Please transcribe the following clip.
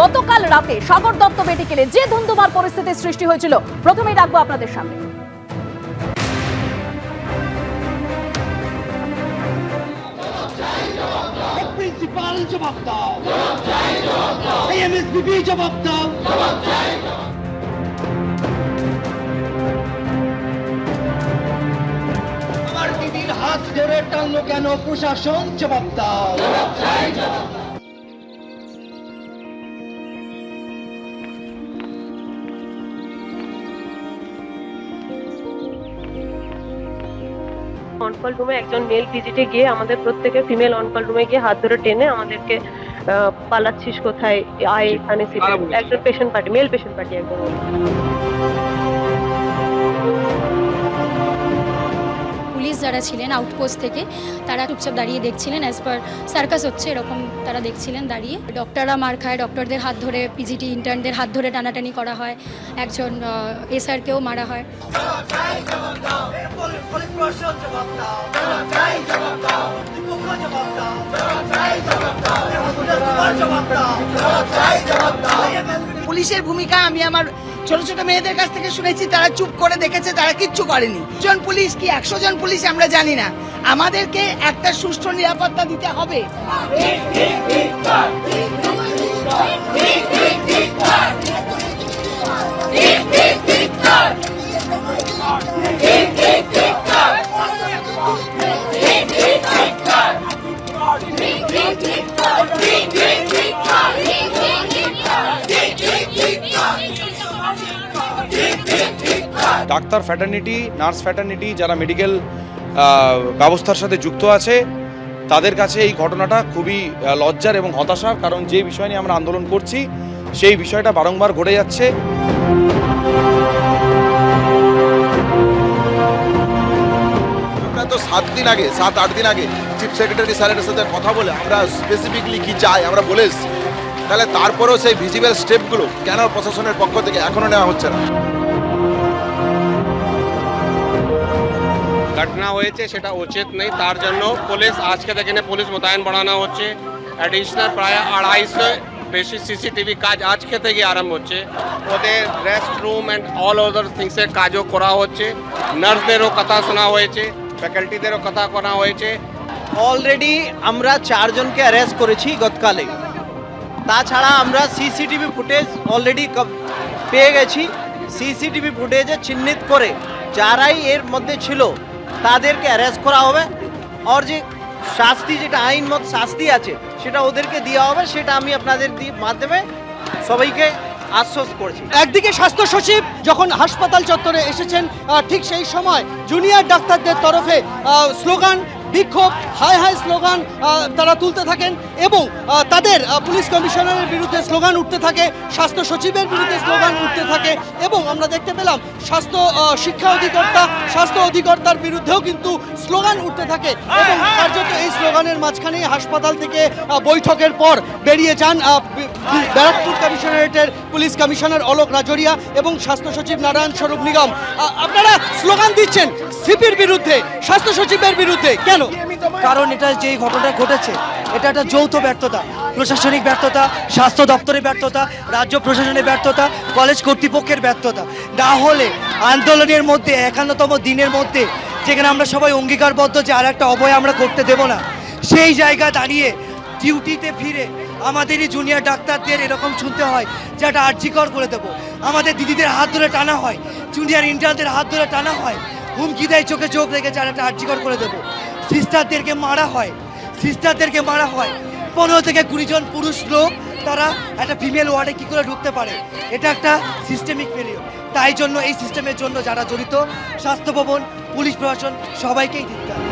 গতকাল রাতে সাগর দত্ত মেডিকেলে যে ধুন্ধুমার পরিস্থিতির সৃষ্টি হয়েছিল, প্রথমেই রাখব আপনাদের সামনে। জবাব দাও জবাব দাও হাত ধরে টানলো কেন প্রশাসন জবাব দাও অনকল রুমে একজন মেল ভিজিটে গিয়ে আমাদের প্রত্যেকে ফিমেল অনকল রুমে গিয়ে হাত ধরে টেনে আমাদেরকে আহ, পালাচ্ছিস কোথায়? আয় এখানে সিটে একজন patient party male patient party একজন যারা ছিলেন আউটপোস্ট থেকে, তারা চুপচাপ দাঁড়িয়ে দেখছিলেন অ্যাজ পার সার্কাস হচ্ছে, এরকম তারা দেখছিলেন দাঁড়িয়ে। ডক্টররা মার খায় ডক্টরদের হাত ধরে পিজিটি ইন্টার্নদের হাত ধরে টানাটানি করা হয়, একজন এসআরকেও মারা হয়। পুলিশের ভূমিকা আমি আমার ছোট ছোট মেয়েদের কাছ থেকে শুনেছি তারা চুপ করে দেখেছে তারা কিচ্ছু করেনি জন পুলিশ কি একশো জন পুলিশ আমরা জানি না আমাদেরকে একটা সুষ্ঠু নিরাপত্তা দিতে হবে ডাক্তার ফ্যাটার্নিটি নার্স ফ্যাটার্নিটি যারা মেডিকেল ব্যবস্থার সাথে যুক্ত আছে, তাদের কাছে এই ঘটনাটা খুবই লজ্জার এবং হতাশার কারণ যে বিষয় নিয়ে আমরা আন্দোলন করছি, সেই বিষয়টা বারংবার ঘটে যাচ্ছে। সাত দিন আগে, সাত, আট দিন আগে চিফ সেক্রেটারি স্যারের সাথে কথা বলে আমরা স্পেসিফিকলি কি চাই, আমরা বলে তাহলে তারপরেও সেই ভিজিবল স্টেপগুলো কেন প্রশাসনের পক্ষ থেকে এখনও নেওয়া হচ্ছে না? ঘটনা হয়েছে, সেটা উচিত নেই। তার জন্য পুলিশ, আজকে থেকে পুলিশ মোতায়েন বাড়ানো হচ্ছে। অ্যাডিশনাল প্রায় আড়াইশো বেশি সিসিটিভি কাজ আজকে থেকে আরম্ভ হচ্ছে। ওদের rest room and all other থিংসের কাজও করা হচ্ছে। নার্সদেরও কথা শোনা হয়েছে ফ্যাকাল্টিদেরও কথা করা হয়েছে। অলরেডি আমরা চারজনকে অ্যারেস্ট করেছি গতকালে। তাছাড়া আমরা সিসিটিভি ফুটেজ অলরেডি পেয়ে গেছি। সিসিটিভি ফুটেজে চিহ্নিত করে যারাই এর মধ্যে ছিল তাদেরকে অ্যারেস্ট করা হবে। আর যে শাস্তি, যেটা আইন মত শাস্তি আছে, সেটা ওদেরকে দেওয়া হবে। সেটা আমি আপনাদের মাধ্যমে সবাইকে আশ্বস্ত করছি। একদিকে স্বাস্থ্য সচিব যখন হাসপাতাল চত্বরে এসেছেন ঠিক সেই সময় জুনিয়র ডাক্তারদের তরফে স্লোগান বিক্ষোভ, হাই হাই স্লোগান তারা তুলতে থাকেন এবং তাদের পুলিশ কমিশনারের বিরুদ্ধে স্লোগান উঠতে থাকে, স্বাস্থ্য সচিবের বিরুদ্ধে স্লোগান উঠতে থাকে এবং আমরা দেখতে পেলাম স্বাস্থ্য শিক্ষা অধিকর্তা, স্বাস্থ্য অধিকর্তার বিরুদ্ধেও কিন্তু স্লোগান উঠতে থাকে এবং কার্যত এই স্লোগানের মাঝখানেই হাসপাতাল থেকে বৈঠকের পর বেরিয়ে যান ব্যারাকপুর কমিশনারেটের পুলিশ কমিশনার অলোক রাজরিয়া এবং স্বাস্থ্য সচিব নারায়ণ স্বরূপ নিগম। আপনারা স্লোগান দিচ্ছেন সিপির বিরুদ্ধে, স্বাস্থ্য সচিবের বিরুদ্ধে, কেন কারণ এটা যেই ঘটনা ঘটেছে, এটা একটা যৌথ ব্যর্থতা। প্রশাসনিক ব্যর্থতা, স্বাস্থ্য দপ্তরের ব্যর্থতা, রাজ্য প্রশাসনের ব্যর্থতা, কলেজ কর্তৃপক্ষের ব্যর্থতা। না হলে আন্দোলনের মধ্যে, একান্নতম দিনের মধ্যে, যেখানে আমরা সবাই অঙ্গীকারবদ্ধ যে আর একটা অবয় আমরা করতে দেব না, সেই জায়গা দাঁড়িয়ে ডিউটিতে ফিরে আমাদেরই জুনিয়র ডাক্তারদের এরকম শুনতে হয় যে একটা আর্জিকর করে দেবো। আমাদের দিদিদের হাত ধরে টানা হয় জুনিয়র ইন্টার্নদের হাত ধরে টানা হয়, হুমকি দেয়, চোখে চোখ রেখে আর একটা আর্জিকর করে দেবো। সিস্টারদেরকে মারা হয়। সিস্টারদেরকে মারা হয়। পনেরো থেকে কুড়ি জন পুরুষ লোক, তারা একটা ফিমেল ওয়ার্ডে কী করে ঢুকতে পারে? এটা একটা সিস্টেমিক ফেলিও তাই জন্য এই সিস্টেমের জন্য যারা জড়িত, স্বাস্থ্য ভবন, পুলিশ প্রশাসন সবাইকেই দিতে হবে।